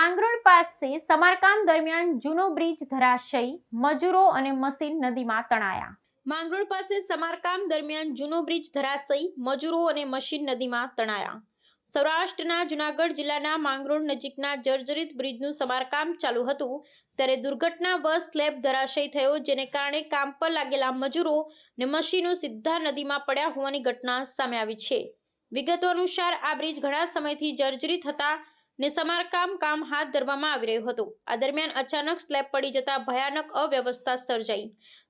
માંગરોળ પાસે સમારકામ દરમિયાન જૂનો બ્રિજ ધરાશયી મજૂરો અને મશીન નદીમાં તણાયા. માંગરોળ પાસે સમારકામ દરમિયાન જૂનો બ્રિજ ધરાશયી મજૂરો અને મશીન નદીમાં તણાયા. સૌરાષ્ટ્રના જુનાગઢ જિલ્લાના માંગરોળ નજીકના જર્જરિત બ્રિજનું સમારકામ ચાલુ હતું ત્યારે દુર્ઘટનાવશ સ્લેબ ધરાશયી થયો જેને કારણે કામ પર લાગેલા મજૂરો ને મશીનો સીધા નદીમાં પડ્યા હોવાની ઘટના સામે આવી છે. વિગતો અનુસાર આ બ્રિજ ઘણા સમયથી જર્જરિત હતા ને સમારકામ કામ હાથ ધરવામાં આવી રહ્યું હતું. આ દરમિયાન અચાનક સ્લેબ પડી જતા ભયાનક અવ્યવસ્થા સર્જાઈ.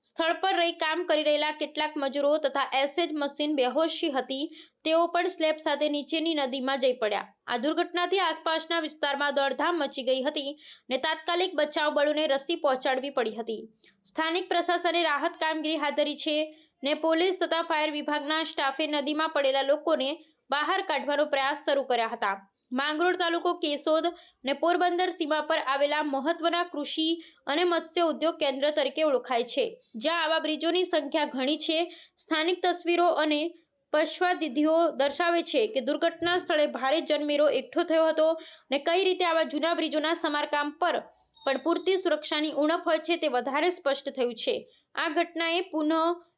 સ્થળ પર રહી કામ કરી રહેલા કેટલાક મજૂરો તથા એસેજ મશીન બેહોશી હતી. તેઓ પણ સ્લેબ સાથે નીચેની નદીમાં જઈ પડ્યા. આ દુર્ઘટનાથી આસપાસના વિસ્તારમાં દોડધામ મચી ગઈ હતી ને તાત્કાલિક બચાવ બળોને રસી પહોંચાડવી પડી હતી. સ્થાનિક પ્રશાસને રાહત કામગીરી હાથ ધરી છે ને પોલીસ તથા ફાયર વિભાગના સ્ટાફે નદીમાં પડેલા લોકોને બહાર કાઢવાનો પ્રયાસ શરૂ કર્યા હતા. માંગરોળ તાલુકો કેશોદ ને પોરબંદર સીમા પર આવેલા મહત્વના કૃષિ અને મત્સ્ય ઉદ્યોગ કેન્દ્ર તરીકે ઓળખાય છે, જ્યાં આવા બ્રિજોની સંખ્યા ઘણી છે. સ્થાનિક તસવીરો અને પશ્વાદિધિઓ દર્શાવે છે કે દુર્ઘટના સ્થળે ભારે જનમેરો એકઠો થયો હતો ને કઈ રીતે આવા જૂના બ્રિજોના સમારકામ પર પણ પૂરતી સુરક્ષાની ઉણપ હોય છે તે વધારે સ્પષ્ટ થયું છે. આ ઘટનાએ પુનઃ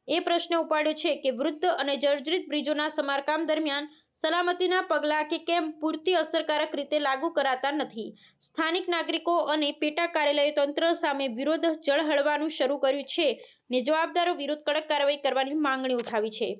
એ પ્રશ્ન ઉપાડ્યો છે કે વૃદ્ધ અને જર્જરિત બ્રિજોના સમારકામ દરમિયાન સલામતીના પગલાં કે કેમ પૂરતી અસરકારક રીતે લાગુ કરાતા નથી. સ્થાનિક નાગરિકો અને પેટા કાર્યાલય તંત્ર સામે વિરોધ ઝળહળવાનું શરૂ કર્યું છે ને જવાબદારો વિરુદ્ધ કડક કાર્યવાહી કરવાની માંગણી ઉઠાવી છે.